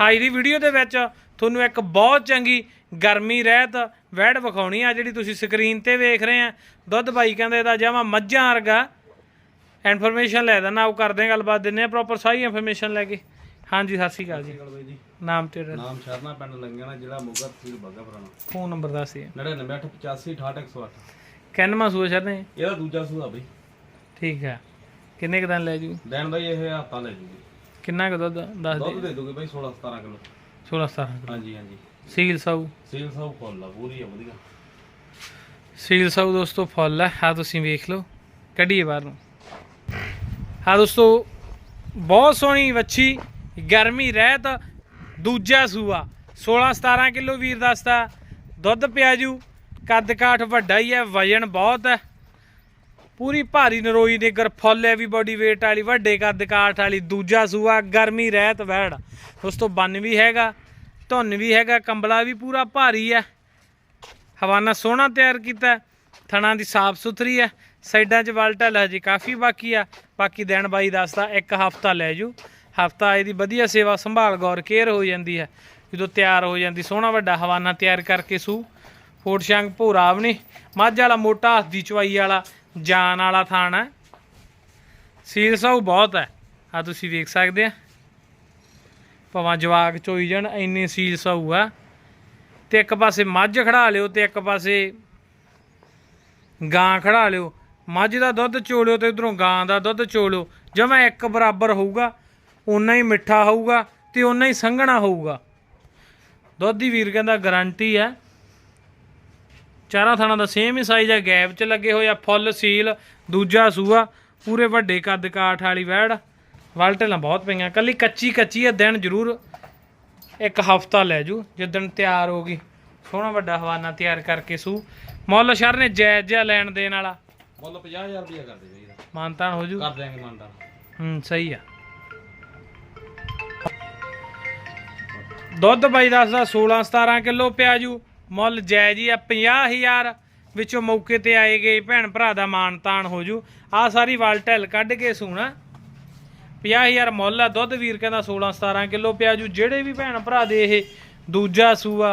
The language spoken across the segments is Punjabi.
ਹਾਈ ਦੀ ਵੀਡੀਓ ਦੇ ਵਿੱਚ ਤੁਹਾਨੂੰ ਇੱਕ ਬਹੁਤ ਚੰਗੀ ਗਰਮੀ ਰਹਿਤ ਵੈੜ ਵਿਖਾਉਣੀ ਆ ਜਿਹੜੀ ਤੁਸੀਂ ਸਕਰੀਨ ਤੇ ਵੇਖ ਰਹੇ ਆ। ਦੁੱਧ ਬਾਈ ਕਹਿੰਦੇ ਇਹਦਾ ਜਮਾ ਮੱਝਾਂ ਵਰਗਾ। ਇਨਫੋਰਮੇਸ਼ਨ ਲੈ ਦੇਣਾ ਉਹ ਕਰਦੇ ਆ ਗੱਲਬਾਤ ਦਿੰਨੇ ਆ ਪ੍ਰੋਪਰ ਸਾਰੀ ਇਨਫੋਰਮੇਸ਼ਨ ਲੈ ਕੇ। ਹਾਂਜੀ ਸਤਿ ਸ਼੍ਰੀ ਅਕਾਲ ਜੀ। ਜੀ। ਨਾਮ ਤੇਰਾ ਨਾਮ ਸ਼ਰਨਾ ਪਿੰਡ ਲੰਗਣਾ ਜ਼ਿਲ੍ਹਾ ਮੋਗਾ ਤਹਿਸੀਲ ਬਾਗਾ ਪੁਰਾਣਾ ਫੋਨ ਨੰਬਰ ਦੱਸ ਦਿਓ। 9985868108 ਕਿੰਨਵਾਂ ਸੂਆ ਸਰ ਨੇ ਇਹਦਾ ਦੂਜਾ ਸੂਆ ਬਈ। ਠੀਕ ਹੈ ਕਿੰਨੇ ਕੁ ਦਿਨ ਲੈ ਜੂ? ਲੈਣ ਬਾਈ ਇਹ ਹੱਥਾਂ ਲੈ ਜੂਗੀ। ਕਿੰਨਾ ਕੁ ਦੁੱਧ ਦੱਸ ਦੇ ਦੁੱਧ ਦੇ? ਦੋਗੇ ਬਾਈ 16 17 ਕਿਲੋ। 16 17 ਹਾਂਜੀ ਹਾਂਜੀ। ਸੀਲ ਸਾਊ? ਸੇਲ ਸਭ ਫੁੱਲ ਆ ਪੂਰੀ ਆ ਵਧੀਆ। ਸੀਲ ਸਾਊ ਦੋਸਤੋ ਫੁੱਲ ਹੈ ਆ ਤੁਸੀਂ ਵੇਖ ਲਓ ਕੱਢੀਏ ਬਾਹਰ ਨੂੰ। ਹਾਂ ਦੋਸਤੋ ਬਹੁਤ ਸੋਹਣੀ ਵੱਛੀ ਗਰਮੀ ਰਹਿਤ ਦੂਜਾ ਸੂਆ। 16 17 ਕਿਲੋ ਵੀਰ ਦੱਸਦਾ ਦੁੱਧ ਪਿਆ ਜੂ ਕੱਦ ਕਾਠ ਵੱਡਾ ਹੀ ਹੈ ਵਜਨ ਬਹੁਤ ਹੈ ਪੂਰੀ ਭਾਰੀ ਨਰੋਈ ਦੇ ਗਰ ਫੁੱਲ ਹੈ ਵੀ ਬੋਡੀ weight ਵਾਲੀ, ਵੱਡੇ ਕੱਦ ਕਾਠ ਵਾਲੀ, ਦੂਜਾ ਸੂਆ, ਗਰਮੀ, ਰਹਿਤ, ਵਹਿੜ। ਤੋਂ ਬੰਨ ਵੀ ਹੈਗਾ, ਧੁੰਨ ਵੀ ਹੈਗਾ, ਕੰਬਲਾ ਵੀ ਪੂਰਾ ਭਾਰੀ ਹੈ ਹਵਾਨਾ ਸੋਹਣਾ ਤਿਆਰ ਕੀਤਾ ਥਣਾ ਦੀ ਸਾਫ਼ ਸੁਥਰੀ ਹੈ ਸਾਈਡਾਂ 'ਚ ਵਲਟਲ ਹਜੇ ਕਾਫੀ ਬਾਕੀ ਆ। ਬਾਕੀ ਦਿਨ ਬਾਈ ਦੱਸਦਾ, ਇੱਕ ਹਫਤਾ ਲੈ ਜੂ। ਹਫਤਾ ਇਹਦੀ ਵਧੀਆ ਸੇਵਾ ਸੰਭਾਲ, ਗੌਰ, ਕੇਅਰ ਹੋ ਜਾਂਦੀ ਹੈ ਜਦੋਂ ਤਿਆਰ ਹੋ ਜਾਂਦੀ, ਸੋਹਣਾ ਵੱਡਾ ਹਵਾਨਾ ਤਿਆਰ ਕਰਕੇ ਸੂ। ਫੋਟ ਸ਼ੰਗ ਭੂਰਾ ਮੱਝ ਵਾਲਾ ਮੋਟਾ, ਹੱਥ ਦੀ ਚਵਾਈ ਵਾਲਾ ਜਾਨ ਵਾਲਾ ਥਾਣ ਹੈ। ਸੀਲ ਸਾਊ ਬਹੁਤ ਹੈ। ਆ ਤੁਸੀਂ ਵੇਖ ਸਕਦੇ ਆ। ਭਾਵੇਂ ਜਵਾਕ ਚੋਈ ਜਾਣ, ਇੰਨੇ ਸੀਲ ਸਾਊ ਆ ਤੇ ਇੱਕ ਪਾਸੇ ਮੱਝ ਖੜਾ ਲਿਓ ਤੇ ਇੱਕ ਪਾਸੇ ਗਾਂ ਖੜਾ ਲਿਓ। ਮੱਝ ਦਾ ਦੁੱਧ ਚੋਲਿਓ ਤੇ ਇਧਰੋਂ ਗਾਂ ਦਾ ਦੁੱਧ ਚੋਲਿਓ। ਜਮਾ ਇੱਕ ਬਰਾਬਰ ਹੋਊਗਾ, ਓਨਾ ਹੀ ਮਿੱਠਾ ਹੋਊਗਾ ਤੇ ਓਨਾ ਹੀ ਸੰਘਣਾ ਹੋਊਗਾ। ਦੁੱਧ ਦੀ ਵੀਰ ਕਹਿੰਦਾ ਗਾਰੰਟੀ ਹੈ। ਚਾਰਾਂ ਥਾਣਾ ਦਾ ਸੇਮ ਹੀ ਸਾਈਜ਼ ਹੈ ਗੈਪ 'ਚ ਲੱਗੇ ਹੋਏ ਆ ਫੁੱਲ ਸੀਲ ਦੂਜਾ ਸੂਆ ਪੂਰੇ ਵੱਡੇ ਕੱਦ ਕਾਠ ਵਾਲੀ ਵੈੜ ਵਲਟਲਾਂ ਬਹੁਤ ਪਈਆਂ ਕੱਲੀ ਕੱਚੀ ਕੱਚੀ ਹੈ ਦਿਨ ਜ਼ਰੂਰ ਇੱਕ ਹਫਤਾ ਲੈ ਜੂ ਜਿੱਦਣ ਤਿਆਰ ਹੋ ਗਈ। ਸੋਹਣਾ ਵੱਡਾ ਹਵਾਨਾ ਤਿਆਰ ਕਰਕੇ ਸੂ। ਮੁੱਲ ਸ਼ਰ ਨੇ ਜਾਇਜ਼ ਜਿਹਾ ਲੈਣ ਦੇਣ ਵਾਲਾ। ਮੁੱਲ 50000 ਰੁਪਇਆ ਕਰ ਦੇ ਇਹਦਾ। ਮਾਨਤਾਨ ਹੋ ਜੂ। ਕਰ ਦਿਆਂਗੇ ਮੰਨਦਾ ਹੂੰ ਸਹੀ ਆ। ਦੁੱਧ ਬਾਈ ਦੱਸਦਾ 16 17 ਕਿਲੋ ਪਿਆ ਜੂ। ਮੁੱਲ ਜਾਇਜ਼ ਹੀ ਆ 50000 ਵਿੱਚੋਂ ਮੌਕੇ ਤੇ ਆਏ ਗਏ ਭੈਣ ਭਰਾ ਦਾ ਮਾਨਤਾਨ ਹੋ ਜੂ। ਆ ਸਾਰੀ ਵਾਲਟੈਲ ਕੱਢ ਕੇ ਸੂਣਾ। 50000 ਮੁੱਲ ਆ, ਦੁੱਧ ਵੀਰ ਕਹਿੰਦਾ 16 17 ਕਿਲੋ ਪਿਆ ਜੂ। ਜਿਹੜੇ ਵੀ ਭੈਣ ਭਰਾ ਦੇ ਇਹ ਦੂਜਾ ਸੂਆ,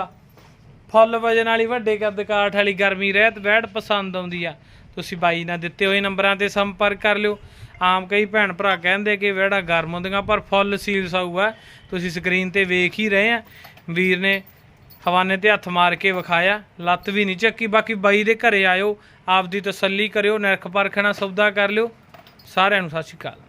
ਫੁੱਲ ਵਜਨ ਵਾਲੀ ਵੱਡੇ ਕੱਦ ਕਾਠ ਵਾਲੀ ਗਰਮੀ ਰਹਿਤ ਵੈੜ ਪਸੰਦ ਆਉਂਦੀ ਆ। ਤੁਸੀਂ ਬਾਈ ਨਾਲ ਦਿੱਤੇ ਹੋਏ ਨੰਬਰਾਂ ਤੇ ਸੰਪਰਕ ਕਰ ਲਿਓ। ਆਮ ਕਈ ਭੈਣ ਭਰਾ ਕਹਿੰਦੇ ਕਿ ਵੈੜਾ ਗਰਮ ਹੁੰਦੀਆਂ, ਪਰ ਫੁੱਲ ਸੀਲ ਸਾਊ ਆ। ਤੁਸੀਂ ਸਕਰੀਨ ਤੇ ਵੇਖ ਹੀ ਰਹੇ ਆ। ਵੀਰ ਨੇ ਹਵਾਨੇ ਤੇ ਹੱਥ ਮਾਰ ਕੇ ਵਿਖਾਇਆ, ਲੱਤ ਵੀ ਨਹੀਂ ਚੱਕੀ, ਬਾਕੀ ਬਾਈ ਦੇ ਘਰੇ ਆਇਓ, ਆਪਦੀ ਤਸੱਲੀ ਕਰਿਓ ਨਿਰਖ ਪਰਖ ਨਾਲ ਸੌਦਾ ਕਰ ਲਿਓ। ਸਾਰਿਆਂ ਨੂੰ ਸਤਿ ਸ਼੍ਰੀ ਅਕਾਲ।